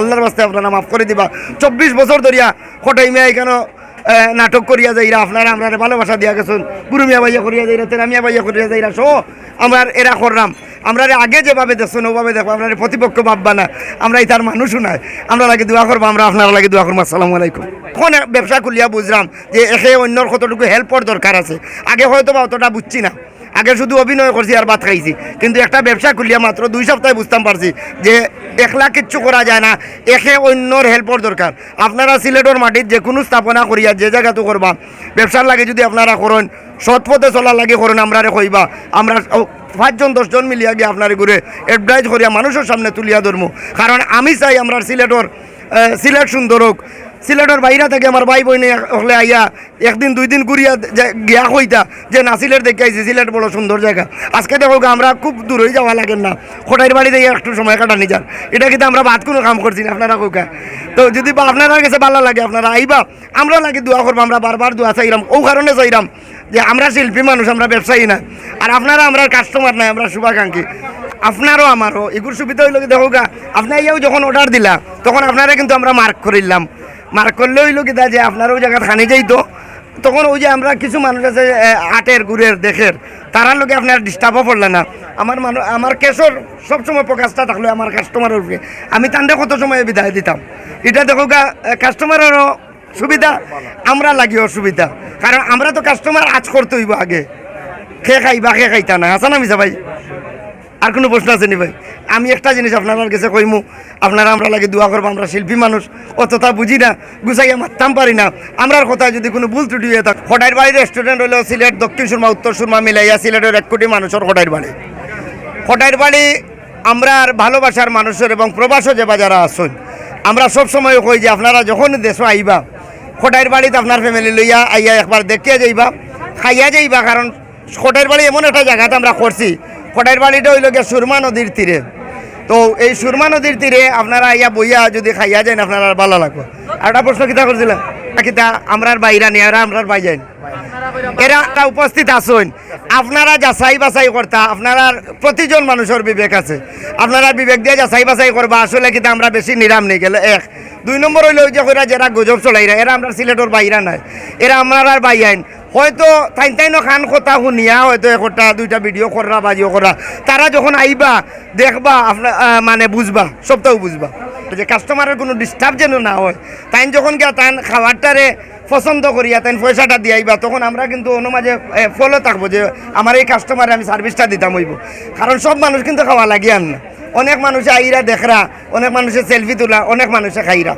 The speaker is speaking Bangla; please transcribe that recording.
আল্লাহর বাস্তে আপনারা মাফ করে দিবা। চব্বিশ বছর ধরিয়া কটাই মিয়া এখানে নাটক করিয়া যাইরা, আপনারা আমরা ভালোবাসা দিয়া গেছেন। গুরু মিয়া ভাইয়া করিয়া যাইরা, তেরা মিয়া ভাইয়া করিয়া যাইরা সো আমরা এরা করলাম আমরা আগে যেভাবে দেখছেন, ওভাবে দেখব আমরা প্রতিপক্ষ ভাববা না। আমরা তার মানুষও নাই। আমরা লাগে দোয়া করব, আমরা আপনারা লাগে দোয়া করব, আসসালামু আলাইকুম। এখন ব্যবসা খুলিয়া বুঝলাম যে এসে অন্যর কতটুকু হেল্পর দরকার আছে। আগে হয়তো বা অতটা বুঝছি না। আগে শুধু অভিনয় করছি আর ভাত খাইছি। কিন্তু একটা ব্যবসা খুলিয়া মাত্র দুই সপ্তাহে বুঝতাম পারছি যে একলা কিচ্ছু করা যায় না, একে অন্যর হেল্পর দরকার। আপনারা সিলেটর মাটির যে কোনো স্থাপনা করিয়া যে জায়গাতো করবা, ব্যবসার লাগে যদি আপনারা করেন, সৎ পথে চলার লাগে করেন আমরা রে কইবা, আমরা পাঁচজন, দশজন মিলিয়া গিয়ে আপনার ঘুরে অ্যাডভাইজ করিয়া মানুষের সামনে তুলিয়া ধরমু। কারণ আমি চাই আমরা সিলেটর সিলেট সুন্দর হোক সিলেটের বাইরে থেকে আমার ভাই বোন হলে আইয়া একদিন দুই দিন ঘুরিয়া গিয়া হইতা যে, না, সিলেট দেখে আইছি, সিলেট বড় সুন্দর জায়গা। আজকে দেখো আমরা খুব দূর হয়ে যাওয়া লাগেন না। খোটাইর বাড়িতে একটু সময় কাটানি যান। এটা কিন্তু আমরা বাদ কোনো কাম করছি না, আপনারা কৌকা তো যদি আপনারা কাছে ভালো লাগে, আপনারা আইবা। আমরা লাগে দোয়া করব, আমরা বারবার দোয়া চাইরাম। ও কারণে চাইরাম যে, আমরা শিল্পী মানুষ, আমরা ব্যবসায়ী না। আর আপনারা, আমরা কাস্টমার নাই, আমরা শুভাকাঙ্ক্ষী। আপনারও আমারও। এগুলো সুবিধা হইল দেখো গা ইয়েও যখন অর্ডার দিলা, তখন আপনারা কিন্তু আমরা মার্ক করিলাম। মার্ক করলে হইল কি যে আপনার ওই জায়গা খানি যাইতো তখন ওই যে আমরা কিছু মানুষ আছে আটের গুড়ের দেখের তারার লোকে আপনার ডিস্টার্বও পড়লে না। আমার মানুষ আমার কেশর সবসময় প্রকাশটা থাকল, আমার কাস্টমারের উপরে। আমি তান্ডে কত সময় বিদায় দিতাম? এটা দেখো কাস্টমারেরও সুবিধা, আমরা লাগি অসুবিধা। কারণ আমরা তো কাস্টমার আজ করতে হইব আগে। খেয়ে খাইবা খেয়ে খাইতা না। আসা না মিসা ভাই। আর কোনো প্রশ্ন আছে নি ভাই? আমি একটা জিনিস আপনার কাছে কইমু, আপনারা আমরা লাগে দোয়া করব, আমরা শিল্পী মানুষ, অতটা বুঝি না, গুছাইয়া মারতাম পারি না। আমরার কথায় যদি কোনো ভুল ত্রুটি হয়ে থাকে হটাইর বাড়ি রেস্টুরেন্ট হলো সিলেট, দক্ষিণ সুরমা, উত্তর সুরমা মিলাইয়া সিলেটের এক কোটি মানুষের হটাইর বাড়ি। হটাইর বাড়ি আমরা আর ভালোবাসার মানুষের এবং প্রবাসও যে যারা আসুন আমরা সব সময় কই যে আপনারা যখন দেশে আইবা খোটাইর বাড়িতে আপনার ফ্যামিলি লইয়া আইয়া একবার দেখিয়া যাইবা, খাইয়া যাইবা, কারণ খোটাইর বাড়ি এমন একটা জায়গাতে আমরা করছি খোটাইর বাড়িটা হইল গিয়ে সুরমা নদীর তীরে। তো এই সুরমা নদীর তীরে আপনারা আইয়া বইয়া যদি খাইয়া যান আপনারা ভালো লাগবে। আর একটা প্রশ্ন কিতা করছিলাম? কিতা? আমরার বাইরা নিয়ে আমরা বাই যাই এরা উপস্থিত আসুন আপনারা যাচাই বাছাই করতা, আপনারা প্রতিজন মানুষের বিবেক আছে। আপনারা বিবেক দিয়ে যাচাই বাছাই করবা, আসলে কিন্তু আমরা বেশি নিরাম নেই, গেলে এক। দুই নম্বর হইল ওই যে কইরা যারা গজব চলাইরা এরা আমরা সিলেটর বাইরা নাই। এরা আমরা আর বাই আইন। হয়তো তাইন তাইন খান কথা শুনিয়া হয়তো একটা দুইটা ভিডিও করা বাজিও করা তারা যখন আইবা, দেখবা আপনার মানে বুঝবা, সবটাও বুঝবা। যে কাস্টমারের কোনো ডিস্টার্ব যেন না হয়। তাই যখন গিয়া তাইন খাবারটারে পছন্দ করিয়া তাই পয়সাটা দিয়াইবা, তখন আমরা কিন্তু অনুমাঝে ফলো থাকব যে আমার এই কাস্টমারে আমি সার্ভিসটা দিতাম হইব। কারণ সব মানুষ কিন্তু খাওয়া লাগিয়ান না। অনেক মানুষে আইরা দেখরা, অনেক মানুষে সেলফি তোলা, অনেক মানুষে খাইরা।